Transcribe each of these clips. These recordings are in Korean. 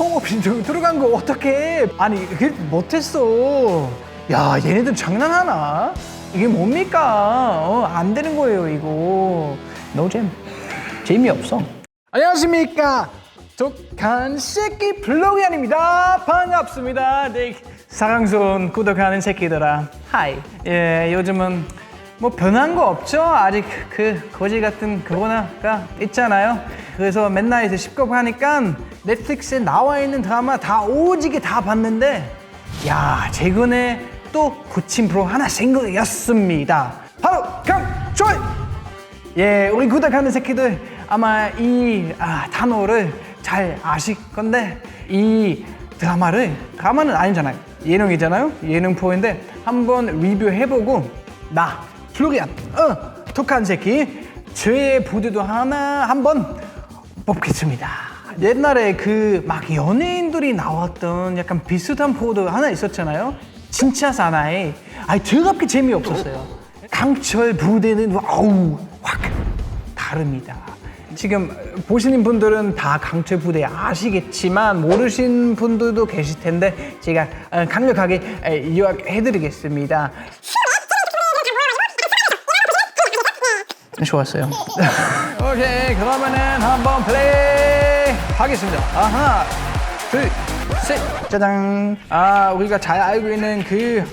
통업이 좀 들어간 거 어떡해? 아니 그게 못했어. 야 얘네들 장난하나? 이게 뭡니까? 어, 안 되는 거예요 이거. 노잼 재미없어. 안녕하십니까? 독한 새끼 블로그안입니다. 반갑습니다. 네 사랑스러운 구독하는 새끼들아. 하이 예 요즘은 뭐 변한 거 없죠 아직 그 거지 같은 코로나가 있잖아요 그래서 맨날 이제 십겁 하니까 넷플릭스에 나와 있는 드라마 다 오지게 다 봤는데 야 최근에 또 고침 프로 하나 생겼습니다 바로 강조이 예, 우리 구독하는 새끼들 아마 이 아, 단어를 잘 아실 건데 이 드라마를 드라마는 아니잖아요. 예능이잖아요. 예능 프로인데 한번 리뷰해보고 나 플로리안 어 독한 새끼 죄의 부두도 하나 한번 뽑겠습니다. 옛날에 그 막 연예인들이 나왔던 약간 비슷한 프로도 하나 있었잖아요. 진짜 사나이. 아니 더럽게 재미없었어요. 강철 부대는 와우 확 다릅니다. 지금 보시는 분들은 다 강철 부대 아시겠지만 모르신 분들도 계실 텐데 제가 어, 강력하게 요약해드리겠습니다. 좋았어요. 오케이 그러면은 한번 플레이 하겠습니다. 하나, 둘, 셋, 짜잔. 아 우리가 잘 알고 있는 그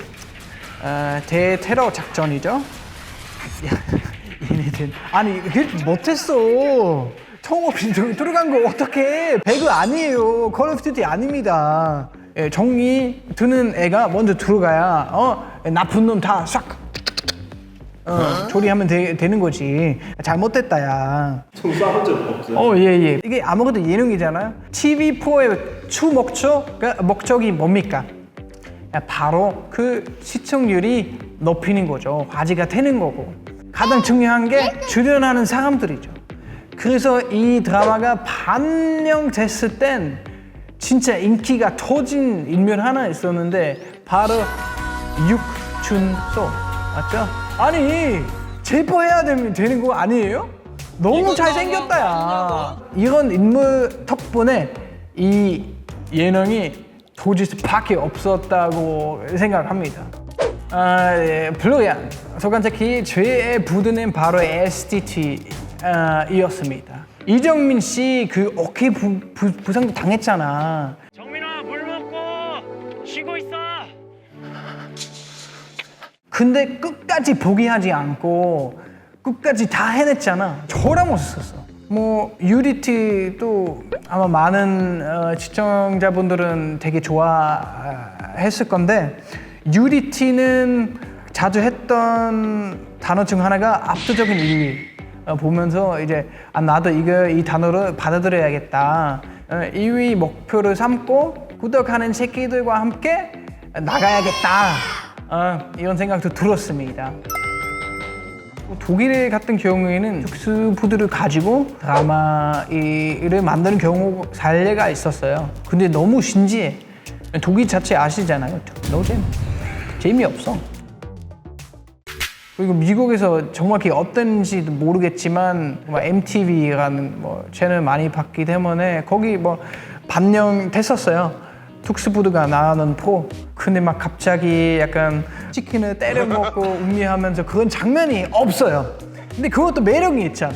어, 대테러 작전이죠. 야, 얘네들 아니 그 못했어. 통업이 들- 들어간 거 어떻게? 배그 아니에요. 콜 오브 듀티 아닙니다. 예, 정이 드는 애가 먼저 들어가야 어 나쁜 놈 다 싹. 어, 조리하면 되, 는 거지. 잘못됐다, 야. 총 쏴본 적 없어요? 어, 예, 예. 이게 아무것도 예능이잖아요. TV4의 주 목적, 그 목적이 뭡니까? 바로 그 시청률이 높이는 거죠. 화제가 되는 거고. 가장 중요한 게 출연하는 사람들이죠. 그래서 이 드라마가 반영됐을 땐 진짜 인기가 터진 인물 하나 있었는데 바로 육준소 맞죠? 아니 제보해야 되는, 되는 거 아니에요? 너무 잘 생겼다 야. 이런 인물 덕분에 이 예능이 도질 수밖에 없었다고 생각합니다. 아, 예, 블루얀 소간자키 죄의 부드는 바로 SDT 아, 이었습니다. 이정민 씨 그 어깨 부, 부, 부상도 당했잖아 근데 끝까지 포기하지 않고 끝까지 다 해냈잖아. 저랑 못했었어. 뭐 유리티도 아마 많은 어, 시청자분들은 되게 좋아했을 건데 유리티는 자주 했던 단어 중 하나가 압도적인 1위 어, 보면서 이제 아 나도 이거 이 단어를 받아들여야겠다. 어, 2위 목표를 삼고 구독하는 새끼들과 함께 나가야겠다. 어, 이런 생각도 들었습니다. 독일 같은 경우에는 특수부들을 가지고 드라마를 만드는 경우 사례가 있었어요. 근데 너무 신기해. 독일 자체 아시잖아요. 노잼. 재미없어. 그리고 미국에서 정확히 어떤지도 모르겠지만 뭐 MTV라는 뭐 채널 많이 봤기 때문에 거기 뭐 반영됐었어요. 특수부드가 나오는 포. 근데 막 갑자기 약간 치킨을 때려 먹고 음미하면서 그런 장면이 없어요. 근데 그것도 매력이 있잖아.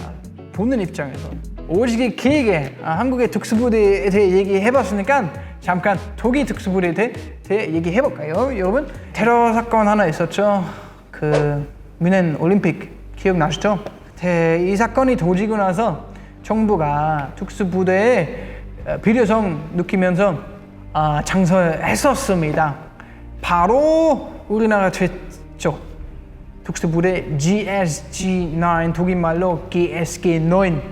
보는 입장에서. 오지게 길게 아, 한국의 특수부대에 대해 얘기해봤으니까 잠깐 독일 특수부대에 대해, 대해 얘기해볼까요? 여러분 테러 사건 하나 있었죠. 그 뮌헨 올림픽 기억나시죠? 네, 이 사건이 터지고 나서 정부가 특수부대에 어, 필요성 느끼면서 아, 장설했었습니다. 바로 우리나라 최초 특수부대 GSG9 독일말로 GSG9입니다.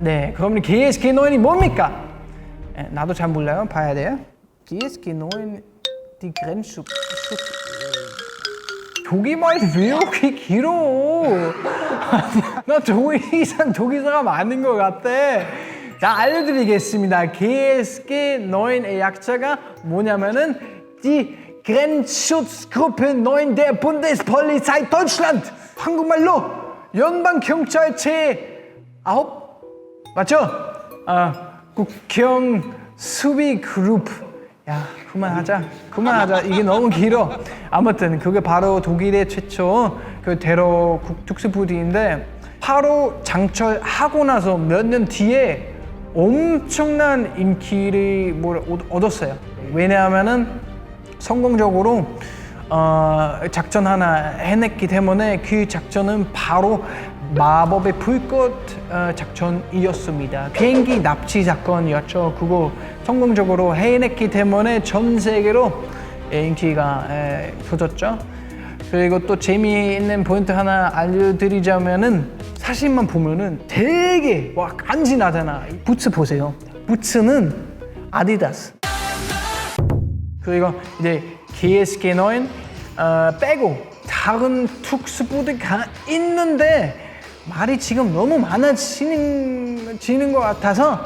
네, 그럼 GSG9이 뭡니까? 에, 나도 잘 몰라요. 봐야 돼요. GSG9 die Grenzschutz 독일말 왜 이렇게 길어? 나 독일산 독일사가 맞는 것 같아. 자, 알려드리겠습니다. GSG 9의 약자가 뭐냐면은 die Grenzschutzgruppe 9 der Bundespolizei Deutschland. 한국말로 연방 경찰체 아홉 맞죠? 아, 국경 수비 그룹. 야, 그만하자. 그만하자. 이게 너무 길어. 아무튼 그게 바로 독일의 최초 그 국- 특수부대인데 바로 장철하고 나서 몇 년 뒤에 엄청난 인기를 뭐 얻- 얻었어요. 왜냐하면은 성공적으로 어, 작전 하나 해냈기 때문에 그 작전은 바로 마법의 불꽃 어, 작전이었습니다. 비행기 납치 사건이었죠. 그거 성공적으로 해냈기 때문에 전 세계로 인기가 에, 터졌죠. 그리고 또 재미있는 포인트 하나 알려드리자면은 사진만 보면은 되게 와 간지나잖아. 이 부츠 보세요. 부츠는 아디다스. 그리고 이제 KSK9 어, 빼고 다른 특수부대가 있는데 말이 지금 너무 많아지는 지는 것 같아서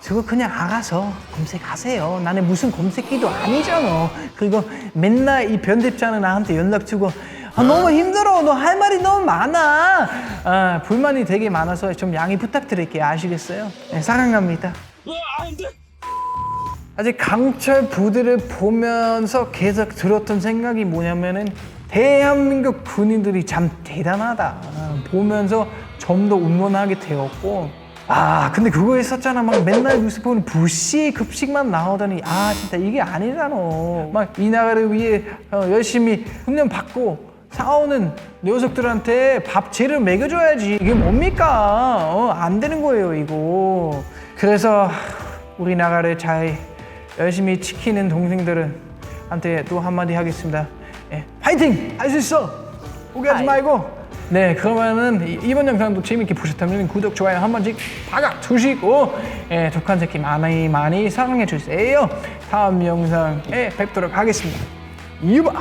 저거 그냥 알아서 검색하세요. 나는 무슨 검색기도 아니잖아. 그리고 맨날 이 편집자는 나한테 연락 주고 아, 너무 힘들어. 너 할 말이 너무 많아. 아, 불만이 되게 많아서 좀 양해 부탁드릴게요. 아시겠어요? 네, 사랑합니다. 아직 강철 부대를 보면서 계속 들었던 생각이 뭐냐면은 대한민국 군인들이 참 대단하다 보면서 좀더 응원하게 되었고 아 근데 그거 있었잖아 막 맨날 뉴스 보면 부시 급식만 나오더니 아 진짜 이게 아니잖아 막이 나라를 위해 어, 열심히 훈련 받고 싸우는 녀석들한테 밥제를 먹여줘야지 이게 뭡니까 어, 안 되는 거예요 이거 그래서 우리 나라를 잘 열심히 지키는 동생들은 한테 또 한마디 하겠습니다. 예, 파이팅! 할 수 있어! 포기하지 말고. 네, 그러면은 이- 이번 영상도 재밌게 보셨다면 구독, 좋아요 한 번씩 박아 주시고 예, 독한 새끼 많이 많이 사랑해 주세요. 다음 영상에 뵙도록 하겠습니다. 유바!